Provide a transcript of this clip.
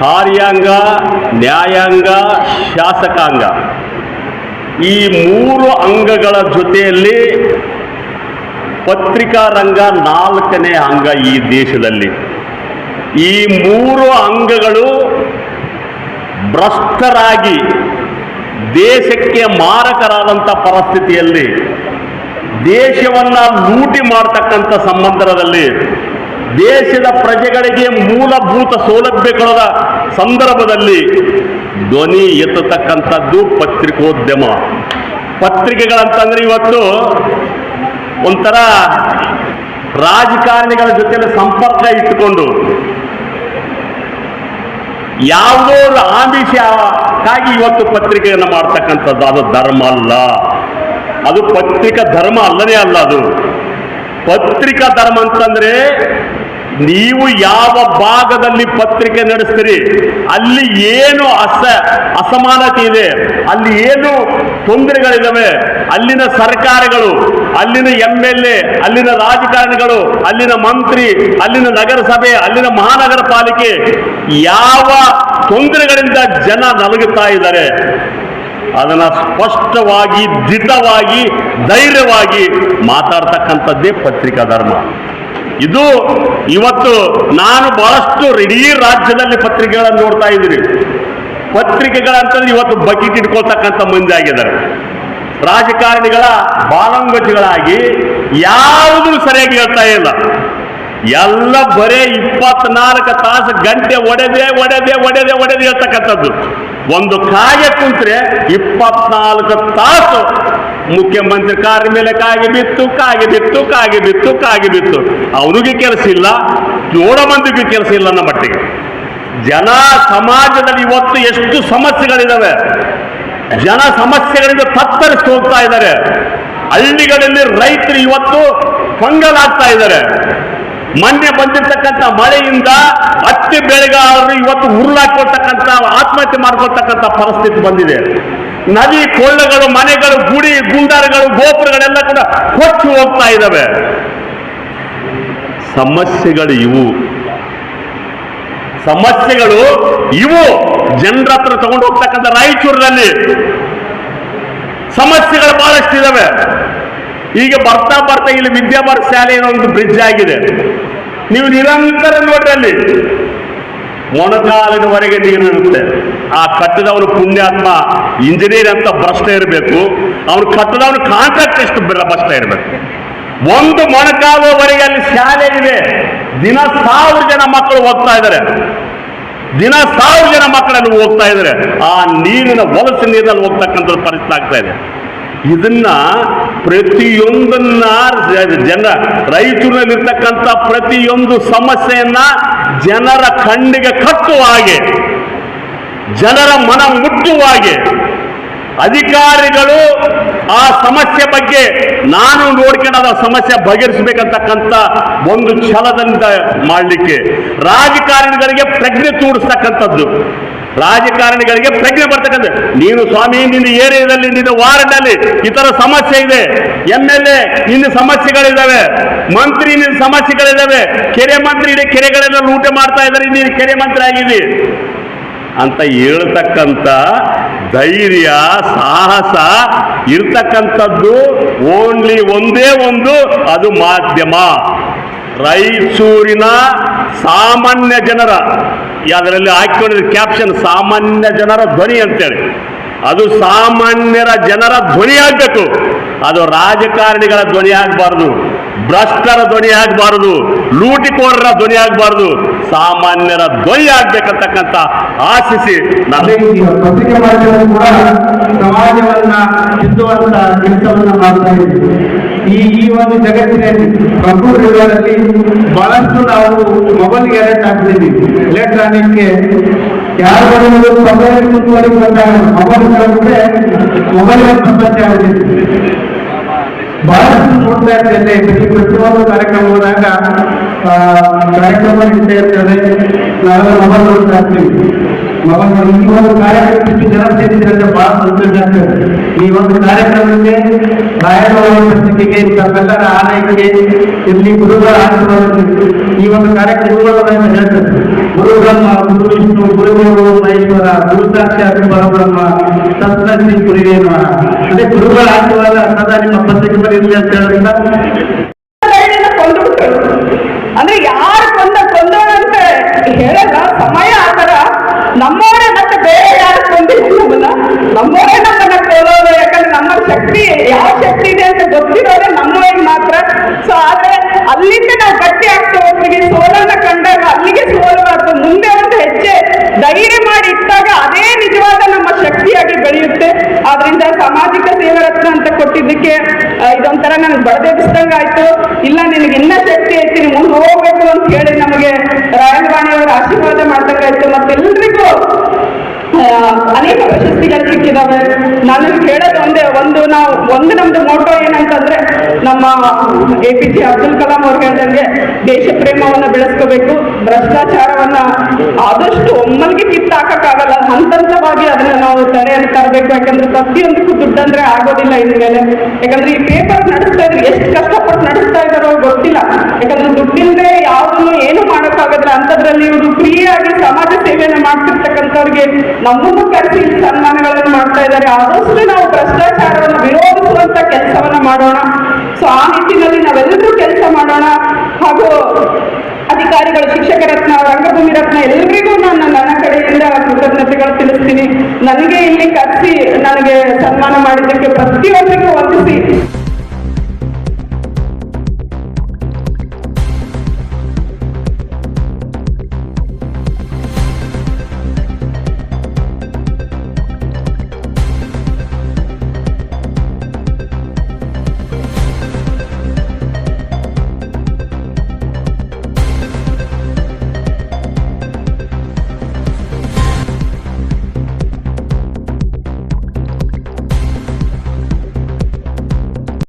ಕಾರ್ಯಾಂಗ, ನ್ಯಾಯಾಂಗ, ಶಾಸಕಾಂಗ. ಈ ಮೂರು ಅಂಗಗಳ ಜೊತೆಯಲ್ಲಿ ಪತ್ರಿಕಾ ರಂಗ ನಾಲ್ಕನೇ ಅಂಗ ಈ ದೇಶದಲ್ಲಿ. ಈ ಮೂರು ಅಂಗಗಳು ಭ್ರಷ್ಟರಾಗಿ ದೇಶಕ್ಕೆ ಮಾರಕರಾದಂಥ ಪರಿಸ್ಥಿತಿಯಲ್ಲಿ ದೇಶವನ್ನು ಲೂಟಿ ಮಾಡ್ತಕ್ಕಂಥ ಸಂಬಂಧದಲ್ಲಿ ದೇಶದ ಪ್ರಜೆಗಳಿಗೆ ಮೂಲಭೂತ ಸೌಲಭ್ಯಗಳ ಸಂದರ್ಭದಲ್ಲಿ ಧ್ವನಿ ಎತ್ತತಕ್ಕಂಥದ್ದು ಪತ್ರಿಕೋದ್ಯಮ. ಪತ್ರಿಕೆಗಳಂತಂದ್ರೆ ಇವತ್ತು ಒಂಥರ ರಾಜಕಾರಣಿಗಳ ಜೊತೆಲಿ ಸಂಪರ್ಕ ಇಟ್ಟುಕೊಂಡು ಯಾವುದೋ ಆಮಿಷಕ್ಕಾಗಿ ಇವತ್ತು ಪತ್ರಿಕೆಯನ್ನು ಮಾಡ್ತಕ್ಕಂಥದ್ದು. ಅದು ಧರ್ಮ ಅಲ್ಲ. ಅದು ಪತ್ರಿಕಾ ಧರ್ಮ ಅಲ್ಲನೇ ಅಲ್ಲ ಅದು. ಪತ್ರಿಕಾ ಧರ್ಮ ಅಂತಂದ್ರೆ ನೀವು ಯಾವ ಭಾಗದಲ್ಲಿ ಪತ್ರಿಕೆ ನಡೆಸ್ತೀರಿ, ಅಲ್ಲಿ ಏನು ಅಸ, ಅಸಮಾನತೆ ಇದೆ, ಅಲ್ಲಿ ಏನು ತೊಂದರೆಗಳಿದ್ದಾವೆ ಅಲ್ಲಿನ ಸರ್ಕಾರಗಳು, ಅಲ್ಲಿನ ಎಂ ಎಲ್ ಅಲ್ಲಿನ ರಾಜಕಾರಣಿಗಳು, ಅಲ್ಲಿನ ಮಂತ್ರಿ, ಅಲ್ಲಿನ ನಗರಸಭೆ, ಅಲ್ಲಿನ ಮಹಾನಗರ ಪಾಲಿಕೆ ಯಾವ ತೊಂದರೆಗಳಿಂದ ಜನ ನಲಗುತ್ತಾ ಇದ್ದಾರೆ, ಅದನ್ನ ಸ್ಪಷ್ಟವಾಗಿ ದಿಟವಾಗಿ ಧೈರ್ಯವಾಗಿ ಮಾತಾಡ್ತಕ್ಕಂಥದ್ದೇ ಪತ್ರಿಕಾ ಧರ್ಮ. ಇದು ಇವತ್ತು ನಾನು ಬಹಳಷ್ಟು ಇಡೀ ರಾಜ್ಯದಲ್ಲಿ ಪತ್ರಿಕೆಗಳನ್ನು ನೋಡ್ತಾ ಇದ್ದೀನಿ. ಪತ್ರಿಕೆಗಳಂತಂದ್ರೆ ಇವತ್ತು ಬಕೆಟ್ ಇಟ್ಕೊಳ್ತಕ್ಕಂಥ ಮಂದಿ ಆಗಿದ್ದಾರೆ. ರಾಜಕಾರಣಿಗಳ ಬಾಲಂಗಜಗಳಾಗಿ ಯಾವುದೂ ಸರಿಯಾಗಿ ಹೇಳ್ತಾ ಇಲ್ಲ. ಎಲ್ಲ ಬರೇ ಇಪ್ಪತ್ನಾಲ್ಕು ತಾಸು ಗಂಟೆ ಒಡೆದೆ ಒಡೆದೆ ಒಡೆದೆ ಒಡೆದೆ ಇರ್ತಕ್ಕಂಥದ್ದು. ಒಂದು ಕಾಗೆ ಕುಂತ್ರೆ ಇಪ್ಪತ್ನಾಲ್ಕು ತಾಸು ಮುಖ್ಯಮಂತ್ರಿ ಕಾರ್ ಮೇಲೆ ಕಾಗೆ ಬಿತ್ತು ಕಾಗೆ ಬಿತ್ತು ಕಾಗೆ ಬಿತ್ತು ಕಾಗೆ ಬಿತ್ತು. ಅವನಿಗೆ ಕೆಲಸ ಇಲ್ಲ ನೋಡೋ ಮಂದಿಗೂ ಕೆಲಸ ಇಲ್ಲ ನಮ್ಮ ಮಟ್ಟಿಗೆ. ಜನ ಸಮಾಜದಲ್ಲಿ ಇವತ್ತು ಎಷ್ಟು ಸಮಸ್ಯೆಗಳಿದ್ದಾವೆ ಜನ ಸಮಸ್ಯೆಗಳಿಂದ ತತ್ತರಿಸಿ ಹೋಗ್ತಾ ಇದ್ದಾರೆ. ಹಳ್ಳಿಗಳಲ್ಲಿ ರೈತರು ಇವತ್ತು ಕಂಗಲಾಗ್ತಾ ಇದ್ದಾರೆ. ಮೊನ್ನೆ ಬಂದಿರತಕ್ಕಂಥ ಮಳೆಯಿಂದ ಹತ್ತಿ ಬೆಳೆಗಾರರು ಇವತ್ತು ಉರುಳಾಕೊಳ್ತಕ್ಕಂಥ ಆತ್ಮಹತ್ಯೆ ಮಾಡ್ಕೊಳ್ತಕ್ಕಂಥ ಪರಿಸ್ಥಿತಿ ಬಂದಿದೆ. ನದಿ ಕೊಳ್ಳಗಳು, ಮನೆಗಳು, ಗುಡಿ, ಗುಂಡಾರಗಳು, ಗೋಪುರಗಳೆಲ್ಲ ಕೂಡ ಕೊಚ್ಚಿ ಹೋಗ್ತಾ ಇದ್ದಾವೆ. ಸಮಸ್ಯೆಗಳು ಇವು. ಸಮಸ್ಯೆಗಳು ಇವು. ಜನರ ಹತ್ರ ತಗೊಂಡು ಹೋಗ್ತಕ್ಕಂಥ ರಾಯಚೂರಿನಲ್ಲಿ ಸಮಸ್ಯೆಗಳು ಬಹಳಷ್ಟು ಇದಾವೆ ಈಗ ಬರ್ತಾ ಬರ್ತಾ ಇಲ್ಲಿ ವಿದ್ಯಾಭಾರ ಶಾಲೆ ಅನ್ನೋ ಒಂದು ಬ್ರಿಡ್ಜ್ ಆಗಿದೆ. ನೀವು ನಿರಂತರ ನೋಡ್ರಿ ಅಲ್ಲಿ ಮೊಣಕಾಲಿನವರೆಗೆ ನೀರು ಇರುತ್ತೆ. ಆ ಕಟ್ಟದವನು ಪುಣ್ಯಾತ್ಮ, ಇಂಜಿನಿಯರ್ ಅಂತ ಭ್ರಷ್ಟ ಇರಬೇಕು. ಅವನು ಕಟ್ಟದವನು ಕಾಂಟ್ರಾಕ್ಟ್ ಎಷ್ಟು ಭ್ರಷ್ಟ ಇರಬೇಕು. ಒಂದು ಮೊಣಕಾಲುವವರೆಗೆ ಅಲ್ಲಿ ಶಾಲೆ ಇದೆ. ದಿನ ಸಾವಿರ ಜನ ಮಕ್ಕಳು ಹೋಗ್ತಾ ಇದ್ದಾರೆ. ದಿನ ಸಾವಿರ ಜನ ಮಕ್ಕಳಲ್ಲಿ ಹೋಗ್ತಾ ಇದ್ದಾರೆ. ಆ ನೀರಿನ ಹೊಲಸು ನೀರಿನಲ್ಲಿ ಹೋಗ್ತಕ್ಕಂಥ ಪರಿಸ್ಥಿತಿ ಆಗ್ತಾ ಇದೆ. ಇದನ್ನ ಪ್ರತಿಯೊಂದನ್ನ ಜನ ರೈತರಲ್ಲಿರ್ತಕ್ಕಂಥ ಪ್ರತಿಯೊಂದು ಸಮಸ್ಯೆಯನ್ನ ಜನರ ಕಣ್ಣಿಗೆ ಕಟ್ಟುವ ಹಾಗೆ, ಜನರ ಮನ ಮುಟ್ಟುವ ಹಾಗೆ, ಅಧಿಕಾರಿಗಳು ಆ ಸಮಸ್ಯೆ ಬಗ್ಗೆ ನಾನು ನೋಡ್ಕೊಂಡು ಆ ಸಮಸ್ಯೆ ಬಗೆಹರಿಸಬೇಕಂತಕ್ಕಂಥ ಒಂದು ಛಲದಿಂದ ಮಾಡಲಿಕ್ಕೆ, ರಾಜಕಾರಣಿಗಳಿಗೆ ಪ್ರಜ್ಞೆ ತೋರಿಸ್ತಕ್ಕಂಥದ್ದು. ರಾಜಕಾರಣಿಗಳಿಗೆ ಪ್ರಜ್ಞೆ ಬರ್ತಕ್ಕಂಥ ನೀನು ಸ್ವಾಮಿ, ನಿನ್ನ ಏರಿಯಾದಲ್ಲಿ, ನಿನ್ನ ವಾರ್ಡ್ನಲ್ಲಿ ಈ ಸಮಸ್ಯೆ ಇದೆ. ಎಂ ಎಲ್ ಎ ನಿನ್ನ ಸಮಸ್ಯೆಗಳಿದ್ದಾವೆ. ಮಂತ್ರಿ, ನಿನ್ನ ಸಮಸ್ಯೆಗಳಿದ್ದಾವೆ. ಕೆರೆ ಮಂತ್ರಿ ಇಡೀ ಕೆರೆಗಳೆಲ್ಲ ಲೂಟೆ ಮಾಡ್ತಾ ಇದ್ದಾರೆ, ನೀನು ಕೆರೆ ಮಂತ್ರಿ ಆಗಿದ್ದಿ. ಅಂತ ಹೇಳ್ತಕ್ಕಂಥ ಧೈರ್ಯ, ಸಾಹಸ ಇರ್ತಕ್ಕಂಥದ್ದು ಓನ್ಲಿ ಒಂದೇ ಒಂದು, ಅದು ಮಾಧ್ಯಮ. ರಾಯಚೂರಿನ ಸಾಮಾನ್ಯ ಜನರ ಅದರಲ್ಲಿ ಹಾಕಿಕೊಂಡಿದ್ದ ಕ್ಯಾಪ್ಷನ್ ಸಾಮಾನ್ಯ ಜನರ ಧ್ವನಿ ಅಂತೇಳಿ. ಅದು ಸಾಮಾನ್ಯರ ಜನರ ಧ್ವನಿ ಆಗಬೇಕು. ಅದು ರಾಜಕಾರಣಿಗಳ ಧ್ವನಿ ಆಗಬಾರ್ದು. ಭ್ರಷ್ಟರ ಧ್ವನಿ ಆಗಬಾರದು, ಲೂಟಿಕೋರರ ಧ್ವನಿ ಆಗಬಾರದು, ಸಾಮಾನ್ಯರ ಧ್ವನಿ ಆಗ್ಬೇಕಂತಕ್ಕಂತ ಆಶಿಸಿ ಪತ್ರಿಕೆ ಕೂಡ ಸಮಾಜವನ್ನ ತಿದ್ದುವಂತ ಕೆಲಸವನ್ನ ಮಾಡ್ತಾ ಈ ಈ ಒಂದು ಜಗತ್ತಿನಲ್ಲಿ ಪ್ರಕೃತಿಗಳಲ್ಲಿ ಬಹಳಷ್ಟು ನಾವು ಮೊಬೈಲ್ಗೆ ಅಲೆಕ್ಟ್ ಆಗ್ತಿದ್ದೀವಿ ಎಲೆಕ್ಟ್ರಾನಿಕ್ಗೆ ಯಾರು ಮೊಬೈಲ್ ಮೊಬೈಲ್ ಮೊಬೈಲ್ ಪ್ರಪಂಚ ಆಗುತ್ತಿದೆ ಬಹಳಷ್ಟು ನೋಡ್ತಾ ಇರ್ತೇನೆ ಪ್ರತಿ ಪ್ರತಿಯೊಂದು ಕಾರ್ಯಕ್ರಮ ಹೋದಾಗ ಆ, ಕಾರ್ಯಕ್ರಮ ನಡೀತಾ ಇರ್ತದೆ ನಾವೆಲ್ಲ ಮೊಬೈಲ್ ನೋಡ್ತಾ ಇರ್ತೀವಿ ಮೊಬೈಲ್ ನೋಡಿ ಈ ಒಂದು ಕಾರ್ಯಕ್ರಮ ಇಷ್ಟು ಜನ ಸೇರಿದ್ರೆ ಅಂದ್ರೆ ಬಹಳ ಸಂತೋಷ ಆಗ್ತದೆ ಈ ಒಂದು ಕಾರ್ಯಕ್ರಮಕ್ಕೆ ರಾಯಭಾವ ಸಕಲರ ತಮ್ಮೆಲ್ಲರ ಆರೈಕೆ ಇಲ್ಲಿ ಗುರುಗಳ ಆಶೀರ್ವಾದ ಈ ಒಂದು ಕಾರ್ಯಕ್ರಮಗಳನ್ನು ಹೇಳ್ತದೆ ಗುರು ಬ್ರಹ್ಮ, ಗುರು ವಿಷ್ಣು ಗುರುಗಳು ಮಹೇಶ್ವರ, ಗುರು ಸಾಕ್ಷಾತ್ ಪರಬ್ರಹ್ಮ ಸಪ್ತಿ ಗುರುವೇನ ಅದೇ ಗುರುಗಳ ಆಶೀರ್ವಾದ ಸದಾ ನಿಮ್ಮ ಪತ್ರಿಕೆ ಬರೀ ಅಂತ ಹೇಳೋದ್ರಿಂದ ಅಂದ್ರೆ ಯಾರು ಕೊಂದ ಕೊಂದೋಣ ಹೇಳಲ್ಲ, ಸಮಯ ಆತರ ನಮ್ಮವರೇ ಮತ್ತೆ ಬೇರೆ ಯಾರು ಕೊಂದಿಲ್ಲ ನಮ್ಮವರೇ ನಮ್ಮನ್ನ ಕೊಲ್ಲೋದು ಯಾಕಂದ್ರೆ ನಮ್ಮ ಶಕ್ತಿ ಯಾವ ಶಕ್ತಿ ಇದೆ ಅಂತ ಗೊತ್ತಿರೋದೇ ನಮ್ಮವರಿಗೆ ಮಾತ್ರ. ಸೊ ಆದ್ರೆ ಅಲ್ಲಿಂದ ನಾವು ಗಟ್ಟಿ ಆಗ್ತಾ ಹೋಗ್ತೀವಿ ಸೋಲನ್ನ ಕಂಡಾಗ ಅಲ್ಲಿಗೆ ಸೋಲಬಾರ್ದು ಮುಂದೆ ಒಂದು ಹೆಜ್ಜೆ ಧೈರ್ಯ ಮಾಡಿ ಇಟ್ಟಾಗ ಅದೇ ನಿಜವಾದ ನಮ್ಮ ಶಕ್ತಿಯಾಗಿ ಬೆಳೆಯುತ್ತೆ. ಆದ್ರಿಂದ ಸಾಮಾಜಿಕ ಸೇವಾ ರತ್ನ ಅಂತ ಕೊಟ್ಟಿದ್ದಕ್ಕೆ ಇದೊಂಥರ ನನಗೆ ಬಡದೆಬ್ಬಿಸ್ದಂಗೆ ಆಯ್ತು. ಇಲ್ಲ ನಿನಗೆ ಇನ್ನ ಶಕ್ತಿ ಐತಿ ನೀವು ಮುಂದೆ ಹೋಗ್ಬೇಕು ಅಂತ ಹೇಳಿ ನಮಗೆ ರಾಯಲವಾಣಿಯವರ ಆಶೀರ್ವಾದ ಮಾಡ್ದಂಗಾಯ್ತು ಮತ್ತೆಲ್ರಿಗೂ ಆ, ಅನೇಕ ಪ್ರಶಸ್ತಿಗಳು ಸಿಕ್ಕಿದಾವೆ. ನನಗೆ ಕೇಳೋದು ಒಂದೇ ಒಂದು ನಾವು ಒಂದು ನಮ್ದು ಮೋಟೋ ಏನಂತಂದ್ರೆ ನಮ್ಮ A P J Abdul Kalam ಅವ್ರು ಹೇಳ್ದಂಗೆ ದೇಶ ಪ್ರೇಮವನ್ನ ಬೆಳೆಸ್ಕೋಬೇಕು. ಭ್ರಷ್ಟಾಚಾರವನ್ನ ಆದಷ್ಟು ಒಮ್ಮಲ್ಗೆ ಕಿತ್ತಾಕಕ್ಕಾಗಲ್ಲ ಹಂತ ಹಂತವಾಗಿ ಅದನ್ನ ನಾವು ತಡೆಯಲ್ಲಿ ತರಬೇಕು. ಯಾಕಂದ್ರೆ ಪ್ರತಿಯೊಂದಕ್ಕೂ ದುಡ್ಡಂದ್ರೆ ಆಗೋದಿಲ್ಲ ಇನ್ಮೇಲೆ ಯಾಕಂದ್ರೆ ಈ ಪೇಪರ್ ನಡೆಸ್ತಾ ಇದ್ರೆ. ಎಷ್ಟು ಕಷ್ಟಪಟ್ಟು ನಡೆಸ್ತಾ ಇದಾರೋ ಗೊತ್ತಿಲ್ಲ. ಯಾಕಂದ್ರೆ ದುಡ್ಡಿಲ್ಲದೆ ಯಾವುದನ್ನು ಏನು ಮಾಡೋಕ್ಕಾಗೋದಿಲ್ಲ. ಅಂತದ್ರಲ್ಲಿ ಇವರು ಫ್ರೀಯಾಗಿ ಸಮಾಜ ಸೇವೆಯನ್ನು ಮಾಡ್ತಿರ್ತಕ್ಕಂಥವ್ರಿಗೆ ನಮ್ಮನ್ನು ಕರೆಸಿ ಸನ್ಮಾನಗಳನ್ನು ಮಾಡ್ತಾ ಇದ್ದಾರೆ. ಆದಷ್ಟು ನಾವು ಭ್ರಷ್ಟಾಚಾರವನ್ನು ವಿರೋಧಿಸುವಂತ ಕೆಲಸವನ್ನ ಮಾಡೋಣ. ಸೊ ಆ ನಿಟ್ಟಿನಲ್ಲಿ ನಾವೆಲ್ಲರೂ ಕೆಲಸ ಮಾಡೋಣ. ಹಾಗೂ ಅಧಿಕಾರಿಗಳು, ಶಿಕ್ಷಕ ರತ್ನ, ರಂಗಭೂಮಿ ರತ್ನ ಎಲ್ಲರಿಗೂ ನಾನು ನನ್ನ ಕಡೆಯಿಂದ ಕೃತಜ್ಞತೆಗಳು ತಿಳಿಸ್ತೀನಿ. ನನಗೆ ಇಲ್ಲಿ ಕರೆಸಿ, ನನಗೆ ಸನ್ಮಾನ ಮಾಡಿದ್ದಕ್ಕೆ ಪ್ರತಿಯೊಬ್ಬರಿಗೂ ವಂದಿಸಿ.